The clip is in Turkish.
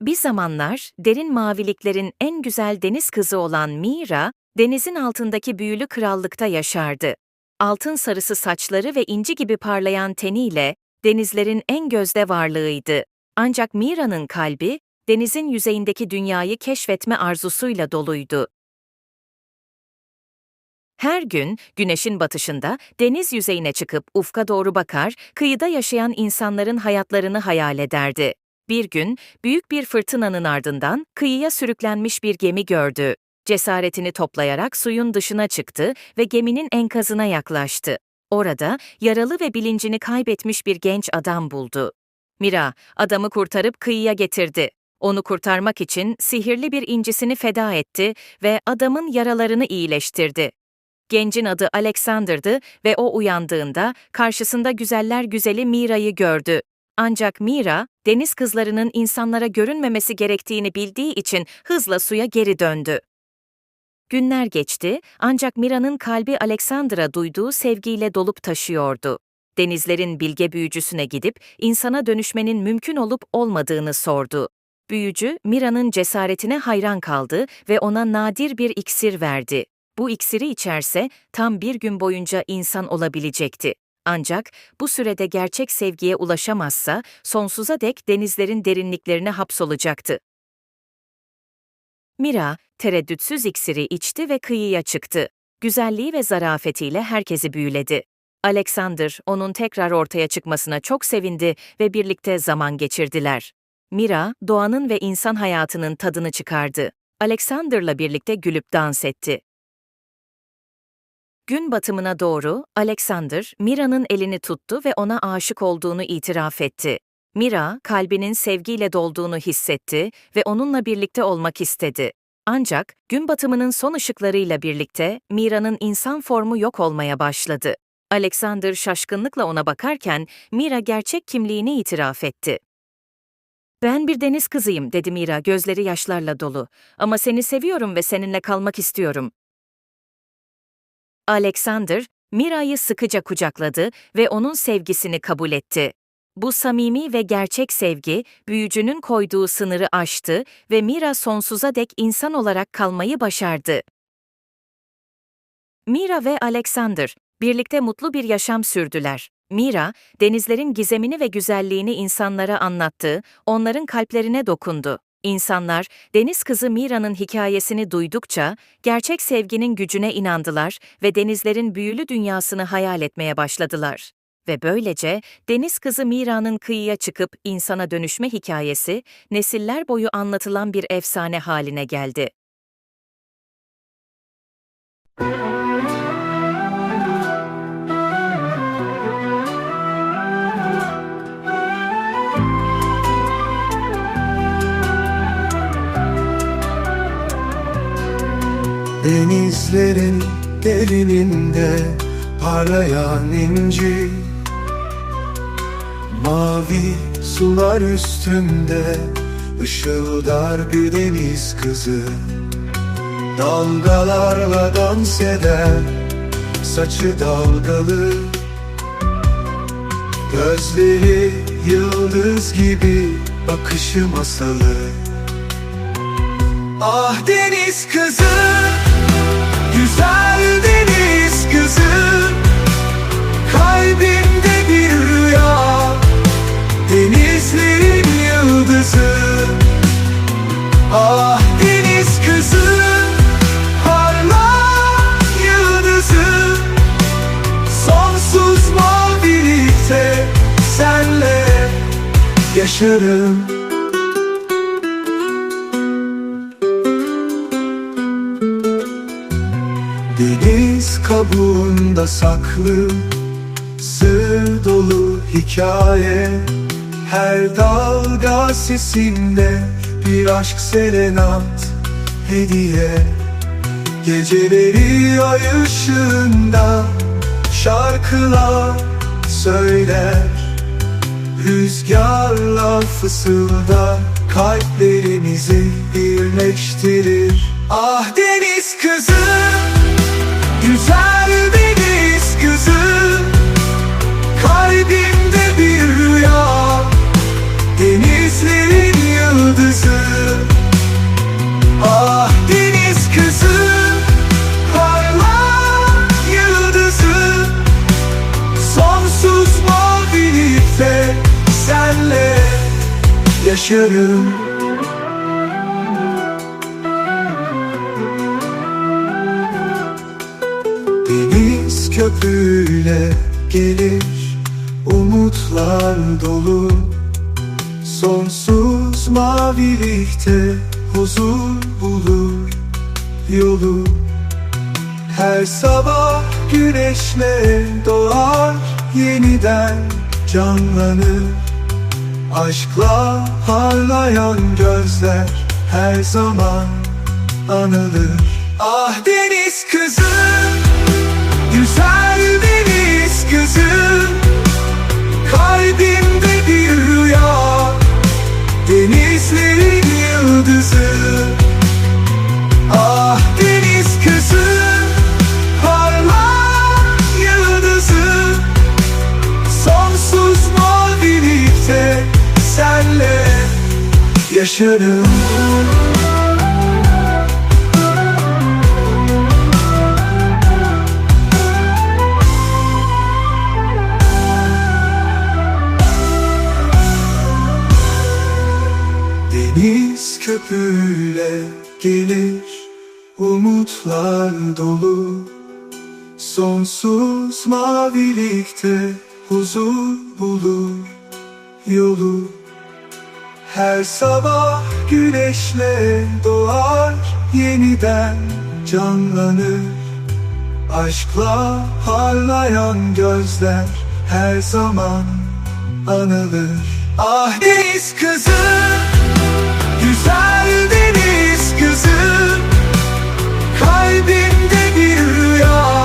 Bir zamanlar derin maviliklerin en güzel deniz kızı olan Mira, denizin altındaki büyülü krallıkta yaşardı. Altın sarısı saçları ve inci gibi parlayan teniyle denizlerin en gözde varlığıydı. Ancak Mira'nın kalbi denizin yüzeyindeki dünyayı keşfetme arzusuyla doluydu. Her gün güneşin batışında deniz yüzeyine çıkıp ufka doğru bakar, kıyıda yaşayan insanların hayatlarını hayal ederdi. Bir gün büyük bir fırtınanın ardından kıyıya sürüklenmiş bir gemi gördü. Cesaretini toplayarak suyun dışına çıktı ve geminin enkazına yaklaştı. Orada yaralı ve bilincini kaybetmiş bir genç adam buldu. Mira, adamı kurtarıp kıyıya getirdi. Onu kurtarmak için sihirli bir incisini feda etti ve adamın yaralarını iyileştirdi. Gencin adı Alexander'dı ve o uyandığında karşısında güzeller güzeli Mira'yı gördü. Ancak Mira, deniz kızlarının insanlara görünmemesi gerektiğini bildiği için hızla suya geri döndü. Günler geçti ancak Mira'nın kalbi Alexander'a duyduğu sevgiyle dolup taşıyordu. Denizlerin bilge büyücüsüne gidip insana dönüşmenin mümkün olup olmadığını sordu. Büyücü, Mira'nın cesaretine hayran kaldı ve ona nadir bir iksir verdi. Bu iksiri içerse tam bir gün boyunca insan olabilecekti. Ancak bu sürede gerçek sevgiye ulaşamazsa sonsuza dek denizlerin derinliklerine hapsolacaktı. Mira, tereddütsüz iksiri içti ve kıyıya çıktı. Güzelliği ve zarafetiyle herkesi büyüledi. Alexander, onun tekrar ortaya çıkmasına çok sevindi ve birlikte zaman geçirdiler. Mira, doğanın ve insan hayatının tadını çıkardı. Alexander'la birlikte gülüp dans etti. Gün batımına doğru Alexander, Mira'nın elini tuttu ve ona aşık olduğunu itiraf etti. Mira, kalbinin sevgiyle dolduğunu hissetti ve onunla birlikte olmak istedi. Ancak gün batımının son ışıklarıyla birlikte Mira'nın insan formu yok olmaya başladı. Alexander şaşkınlıkla ona bakarken Mira gerçek kimliğini itiraf etti. Ben bir deniz kızıyım, dedi Mira gözleri yaşlarla dolu. Ama seni seviyorum ve seninle kalmak istiyorum. Alexander, Mira'yı sıkıca kucakladı ve onun sevgisini kabul etti. Bu samimi ve gerçek sevgi, büyücünün koyduğu sınırı aştı ve Mira sonsuza dek insan olarak kalmayı başardı. Mira ve Alexander, birlikte mutlu bir yaşam sürdüler. Mira, denizlerin gizemini ve güzelliğini insanlara anlattı, onların kalplerine dokundu. İnsanlar, deniz kızı Mira'nın hikayesini duydukça, gerçek sevginin gücüne inandılar ve denizlerin büyülü dünyasını hayal etmeye başladılar. Ve böylece, deniz kızı Mira'nın kıyıya çıkıp insana dönüşme hikayesi, nesiller boyu anlatılan bir efsane haline geldi. Denizlerin derininde parlayan inci Mavi sular üstünde ışıldar bir deniz kızı. Dalgalarla dans eder saçı dalgalı. Gözleri yıldız gibi bakışı masalı. Ah deniz kızı yaşarım Deniz kabuğunda saklı Sır dolu hikaye. Her dalga sesinde Bir aşk serenat hediye. Geceleri ay ışığında Şarkılar söyler Rüzgarla fısıldar Kalplerimizi birleştirir. Ah deniz yaşarım. Deniz köpüğüyle gelir Umutlar dolu. Sonsuz mavilikte huzur bulur yolu. Her sabah güneşle doğar yeniden canlanır Aşkla parlayan gözler her zaman anılır. Ah deniz kızım, güzel deniz kızım senle yaşarım. Deniz köpüğüyle gelir Umutlar dolu. Sonsuz mavilikte huzur bulur yolu Her sabah güneşle doğar yeniden canlanır. Aşkla parlayan gözler her zaman anılır. Ah deniz kızı, güzel deniz kızı. Kalbimde bir rüya,